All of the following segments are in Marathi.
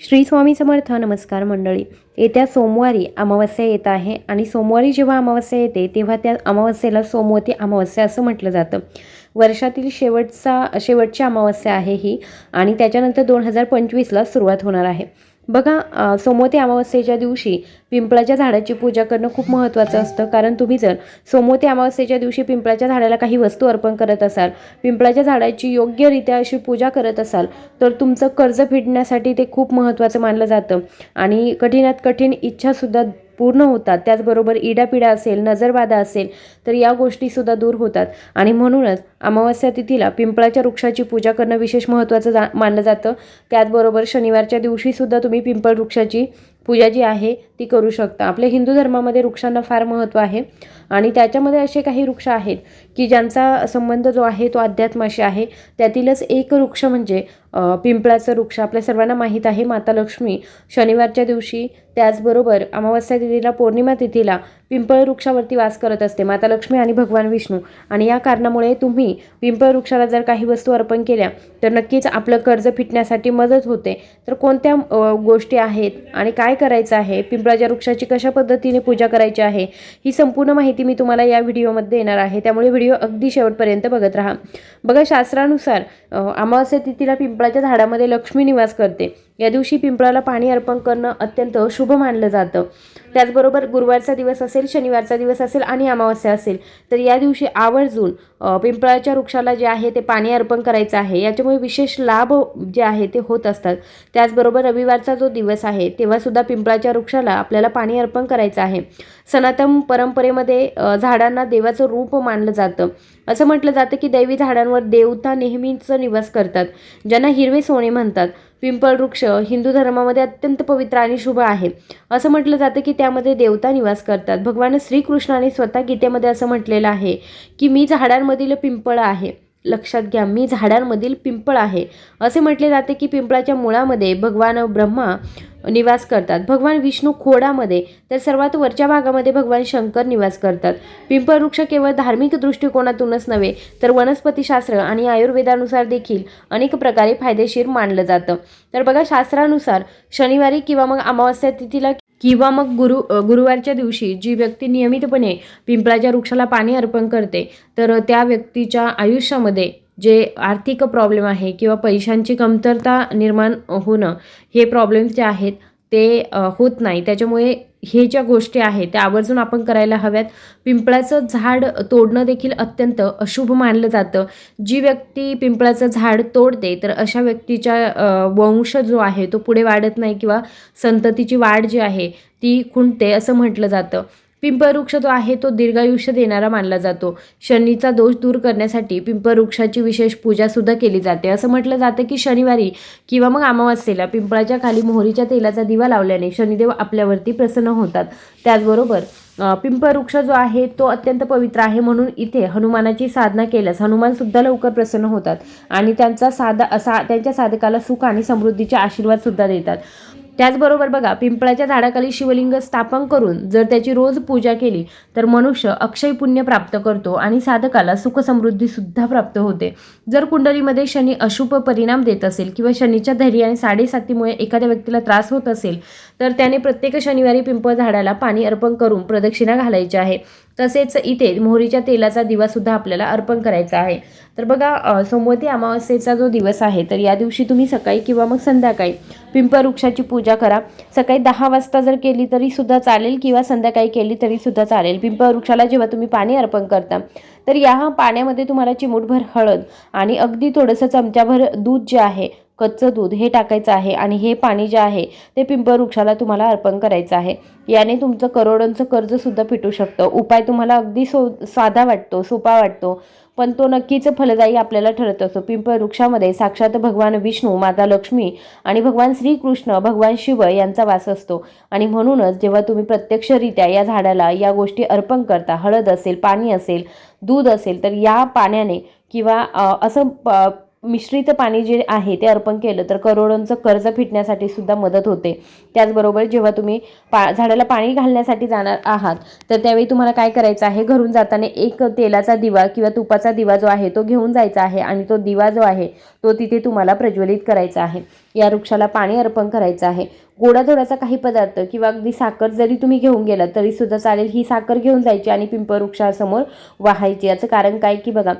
श्री स्वामी समर्थ नमस्कार मंडळी. येत्या सोमवारी अमावस्या येत आहे आणि सोमवारी जेव्हा अमावस्या येते तेव्हा त्या अमावस्येला सोमवती अमावस्या असं म्हटलं जातं. वर्षातील शेवटचा शेवटची अमावस्या आहे ही आणि त्याच्यानंतर दोन हजार पंचवीसला सुरुवात होणार आहे. बघा अ, सोमवती अमावस्येच्या दिवशी पिंपळाच्या झाडाची पूजा करणं खूप महत्त्वाचं असतं. कारण तुम्ही जर सोमवती अमावस्येच्या दिवशी पिंपळाच्या झाडाला काही वस्तू अर्पण करत असाल पिंपळाच्या झाडाची योग्यरित्या अशी पूजा करत असाल तर तुमचं कर्ज फेडण्यासाठी ते खूप महत्त्वाचं मानलं जातं. आणि कठीणात कठीण इच्छासुद्धा पूर्ण होतात. त्याचबरोबर इडापिडा असेल नजरबाधा असेल तर या गोष्टीसुद्धा दूर होतात. आणि म्हणूनच अमावस्या तिथीला पिंपळाच्या वृक्षाची पूजा करणं विशेष महत्त्वाचं जा मानलं जातं. त्याचबरोबर शनिवारच्या दिवशीसुद्धा तुम्ही पिंपळ वृक्षाची पूजा जी आहे ती करू शकता. आपल्या हिंदू धर्मामध्ये वृक्षांना फार महत्त्व आहे. आणि त्याच्यामध्ये असे काही वृक्ष आहेत की ज्यांचा संबंध जो आहे तो अध्यात्माशी आहे. त्यातीलच एक वृक्ष म्हणजे पिंपळाचं वृक्ष. आपल्या सर्वांना माहीत आहे माता लक्ष्मी शनिवारच्या दिवशी त्याचबरोबर अमावस्या तिथीला पौर्णिमा तिथीला पिंपळ वृक्षावरती वास करत असते. माता लक्ष्मी आणि भगवान विष्णू. आणि या कारणामुळे तुम्ही पिंपळ वृक्षाला जर काही वस्तू अर्पण केल्या तर नक्कीच आपलं कर्ज फिटण्यासाठी मदत होते. तर कोणत्या गोष्टी आहेत आणि काय करायचं आहे? पिंपळाच्या वृक्षाची कशा पद्धतीने पूजा करायची आहे? ही संपूर्ण माहिती मी तुम्हाला या व्हिडिओमध्ये देणार आहे. त्यामुळे व्हिडिओ अगदी शेवटपर्यंत बघत राहा. बघा शास्त्रानुसार अमावस्या तिथीला पिंपळाच्या झाडामध्ये लक्ष्मी निवास करते. या दिवशी पिंपळाला पाणी अर्पण करणं अत्यंत शुभ मानलं जातं. त्याचबरोबर गुरुवारचा दिवस असेल शनिवारचा दिवस असेल आणि अमावस्या असेल तर या दिवशी आवर्जून पिंपळाच्या वृक्षाला जे आहे ते पाणी अर्पण करायचं आहे. याच्यामुळे विशेष लाभ जे आहे ते होत असतात. त्याचबरोबर रविवारचा जो दिवस आहे तेव्हासुद्धा पिंपळाच्या वृक्षाला आपल्याला पाणी अर्पण करायचं आहे. सनातन परंपरेमध्ये झाडांना देवाचं रूप मानलं जातं. असं म्हटलं जातं की दैवी झाडांवर देवता नेहमीच निवास करतात ज्यांना हिरवे सोने म्हणतात. पिंपळ वृक्ष हिंदू धर्मामध्ये अत्यंत पवित्र आणि शुभ आहे. असं म्हटलं जातं की त्यामध्ये देवता निवास करतात. भगवान श्रीकृष्णाने स्वतः गीतेमध्ये असं म्हटलेलं आहे की मी झाडांमधील पिंपळ आहे. लक्षात घ्या मी झाडांमधील पिंपळ आहे. असे म्हटले जाते की पिंपळाच्या मुळामध्ये भगवान ब्रह्मा निवास करतात. भगवान विष्णू खोडामध्ये तर सर्वात वरच्या भागामध्ये भगवान शंकर निवास करतात. पिंपळ वृक्ष केवळ धार्मिक दृष्टिकोनातूनच नव्हे तर वनस्पतीशास्त्र आणि आयुर्वेदानुसार देखील अनेक प्रकारे फायदेशीर मानलं जातं. तर बघा शास्त्रानुसार शनिवारी किंवा मग अमावस्या तिथीला किंवा मग गुरु गुरुवारच्या दिवशी जी व्यक्ती नियमितपणे पिंपळाच्या वृक्षाला पाणी अर्पण करते तर त्या व्यक्तीच्या आयुष्यामध्ये जे आर्थिक प्रॉब्लेम आहे किंवा पैशांची कमतरता निर्माण होणं हे प्रॉब्लेम्स जे आहेत ते होत नाही. त्याच्यामुळे हे ज्या गोष्टी आहेत त्या आवर्जून आपण करायला हव्यात. पिंपळाचं झाड तोडणं देखील अत्यंत अशुभ मानलं जातं. जी व्यक्ती पिंपळाचं झाड तोडते तर अशा व्यक्तीच्या वंश जो आहे तो पुढे वाढत नाही किंवा संततीची वाढ जी आहे ती खुंटते असं म्हटलं जातं. पिंपळ वृक्ष जो आहे तो दीर्घायुष्य देणारा मानला जातो. शनीचा दोष दूर करण्यासाठी पिंपळ वृक्षाची विशेष पूजासुद्धा केली जाते. असं म्हटलं जातं की शनिवारी किंवा मग अमावास्येला पिंपळाच्या खाली मोहरीच्या तेलाचा दिवा लावल्याने शनिदेव आपल्यावरती प्रसन्न होतात. त्याचबरोबर अ, वृक्ष जो आहे तो अत्यंत पवित्र आहे म्हणून इथे हनुमानाची साधना केल्यास हनुमानसुद्धा लवकर प्रसन्न होतात आणि त्यांचा साधा सा त्यांच्या साधकाला सुख आणि समृद्धीचे आशीर्वादसुद्धा देतात. त्याचबरोबर बघा पिंपळाच्या झाडाखाली शिवलिंग स्थापन करून जर त्याची रोज पूजा केली तर मनुष्य अक्षय पुण्य प्राप्त करतो आणि साधकाला सुखसमृद्धीसुद्धा प्राप्त होते. जर कुंडलीमध्ये शनी अशुभ परिणाम देत असेल किंवा शनीच्या धैर्य आणि साडेसातीमुळे एखाद्या व्यक्तीला त्रास होत असेल तर त्याने प्रत्येक शनिवारी पिंपळ झाडाला पाणी अर्पण करून प्रदक्षिणा घालायची आहे. तसेच इथे मोहरीच्या तेलाचा दिवासुद्धा आपल्याला अर्पण करायचा आहे. तर बघा सोमवती अमावस्येचा जो दिवस आहे तर या दिवशी तुम्ही सकाळी किंवा मग संध्याकाळी पिंपळ वृक्षाची पूजा करा. सकाळी दहा वाजता जर केली तरी सुद्धा चालेल किंवा संध्याकाळी केली तरी सुद्धा चालेल. पिंपळ वृक्षाला जेव्हा तुम्ही पाणी अर्पण करता तर या पाण्यामध्ये तुम्हाला चिमूटभर हळद आणि अगदी थोडंसं चमच्याभर दूध जे आहे कच्चं दूध हे टाकायचं आहे आणि हे पाणी जे आहे ते पिंपळ वृक्षाला तुम्हाला अर्पण करायचं आहे. याने तुमचं करोडांचं कर्जसुद्धा फिटू शकतं. उपाय तुम्हाला अगदी सो साधा वाटतो सोपा वाटतो पण तो नक्कीच फलदायी आपल्याला ठरत असतो. पिंपळ वृक्षामध्ये साक्षात भगवान विष्णू माता लक्ष्मी आणि भगवान श्रीकृष्ण भगवान शिव यांचा वास असतो. आणि म्हणूनच जेव्हा तुम्ही प्रत्यक्षरित्या या झाडाला या गोष्टी अर्पण करता हळद असेल पाणी असेल दूध असेल तर या पाण्याने किंवा असं प- मिश्रित पाणी जे आहे ते अर्पण केलं तर करोडोंचं कर्ज फिटण्यासाठी सुद्धा मदत होते. त्याचबरोबर जेव्हा तुम्ही पा झाडाला पाणी घालण्यासाठी जाणार आहात तर त्यावेळी तुम्हाला काय करायचं आहे? घरून जाताना एक तेलाचा दिवा किंवा तुपाचा दिवा जो आहे तो घेऊन जायचा आहे आणि तो दिवा जो आहे तो तिथे तुम्हाला प्रज्वलित करायचा आहे. या वृक्षाला पाणी अर्पण करायचं आहे. गोडाधोडाचा काही पदार्थ किंवा अगदी साखर जरी तुम्ही घेऊन गेला तरी सुद्धा चालेल ही साखर घेऊन जायची आणि पिंपळ वृक्षासमोर वाहायची. याचं कारण काय की बघा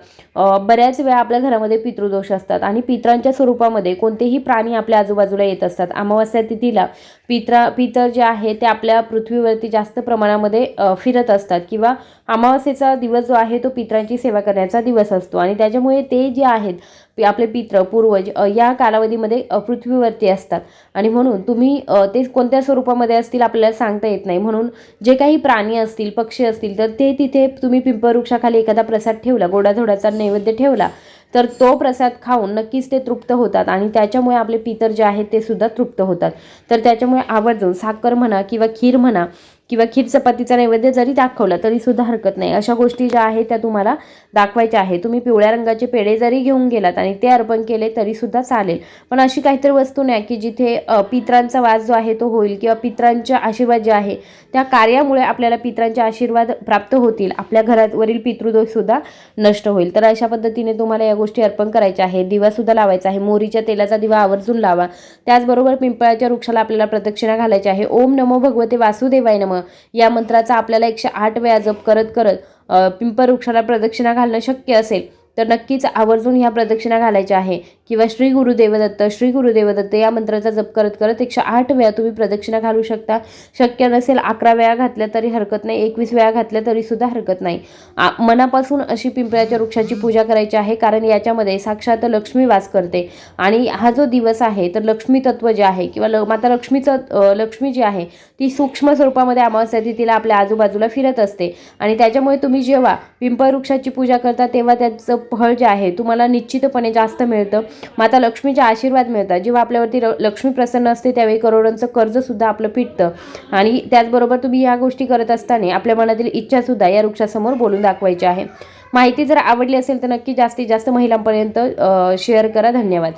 बऱ्याच वेळा आपल्या घरामध्ये पितृदोष असतात आणि पित्रांच्या स्वरूपामध्ये कोणतेही प्राणी आपल्या आजूबाजूला येत असतात. अमावस्या तिथीला पित्रा पितर जे आहे ते आपल्या पृथ्वीवरती जास्त प्रमाणामध्ये फिरत असतात किंवा अमावस्येचा दिवस जो आहे तो पित्रांची सेवा करण्याचा दिवस असतो आणि त्याच्यामुळे ते जे आहेत आपले पित्र पूर्वज या कालावधीमध्ये पृथ्वीवरती असतात. आणि म्हणून तुम्ही ते कोणत्या स्वरूपामध्ये असतील आपल्याला सांगता येत नाही. म्हणून जे काही प्राणी असतील पक्षी असतील तर ते तिथे तुम्ही पिंपळवृक्षाखाली एखादा प्रसाद ठेवला गोडाधोडाचा नैवेद्य ठेवला तर तो प्रसाद खाऊन नक्कीच ते तृप्त होतात आणि त्याच्यामुळे आपले पितर जे आहेत ते सुद्धा तृप्त होतात. तर त्याच्यामुळे आवर्जून साखर म्हणा किंवा खीर म्हणा किंवा खीर चपातीचा नैवेद्य जरी दाखवला तरी सुद्धा हरकत नाही. अशा गोष्टी ज्या आहेत त्या तुम्हाला दाखवायच्या आहे तुम्ही पिवळ्या रंगाचे पेढे जरी घेऊन गेलात आणि ते अर्पण केले तरी सुद्धा चालेल. पण अशी काहीतरी वस्तू नाही की जिथे पित्रांचा वास जो आहे तो होईल किंवा पित्रांचे आशीर्वाद जे आहे त्या कार्यामुळे आपल्याला पित्रांचे आशीर्वाद प्राप्त होतील. आपल्या घरावरील पितृदोष सुद्धा नष्ट होईल. तर अशा पद्धतीने तुम्हाला या गोष्टी अर्पण करायच्या आहे दिवा सुद्धा लावायचा आहे. मोरीच्या तेलाचा दिवा आवर्जून लावा. त्याचबरोबर पिंपळाच्या वृक्षाला आपल्याला प्रदक्षिणा घालायची आहे. ओम नमो भगवते वासुदेवाय नम. या मंत्राचा आपल्याला एकशे आठ वेळा जप करत करत पिंपल पिंपळ वृक्षाला प्रदक्षिणा घालणं शक्य असेल तर नक्कीच आवर्जून ह्या प्रदक्षिणा घालायच्या आहे. किंवा श्री गुरुदेवदत्त श्री गुरुदेवदत्त या मंत्राचा जप करत करत एकशे आठ वेळा तुम्ही प्रदक्षिणा घालू शकता. शक्य नसेल अकरा वेळा घातल्या तरी हरकत नाही. एकवीस वेळा घातल्या तरी सुद्धा हरकत नाही. आ- मनापासून अशी पिंपळाच्या वृक्षाची पूजा करायची आहे कारण याच्यामध्ये साक्षात लक्ष्मी वास करते. आणि हा जो दिवस आहे तर लक्ष्मी तत्व जे आहे किंवा ल माता लक्ष्मीचं लक्ष्मी जी आहे ती सूक्ष्म स्वरूपामध्ये अमावस्या तिला आपल्या आजूबाजूला फिरत असते. आणि त्याच्यामुळे तुम्ही जेव्हा पिंपळ वृक्षाची पूजा करता तेव्हा त्याचं फळ जे आहे तुम्हाला निश्चितपणे जास्त मिळतं. माता लक्ष्मीचे आशीर्वाद मिळतात. जेव्हा आपल्यावरती लक्ष्मी प्रसन्न असते त्यावेळी करोडांचं कर्जसुद्धा आपलं पिटतं. आणि त्याचबरोबर तुम्ही या गोष्टी करत असताना आपल्या मनातील इच्छासुद्धा या वृक्षासमोर बोलून दाखवायची आहे. माहिती जर आवडली असेल तर नक्की जास्तीत जास्त महिलांपर्यंत शेअर करा. धन्यवाद.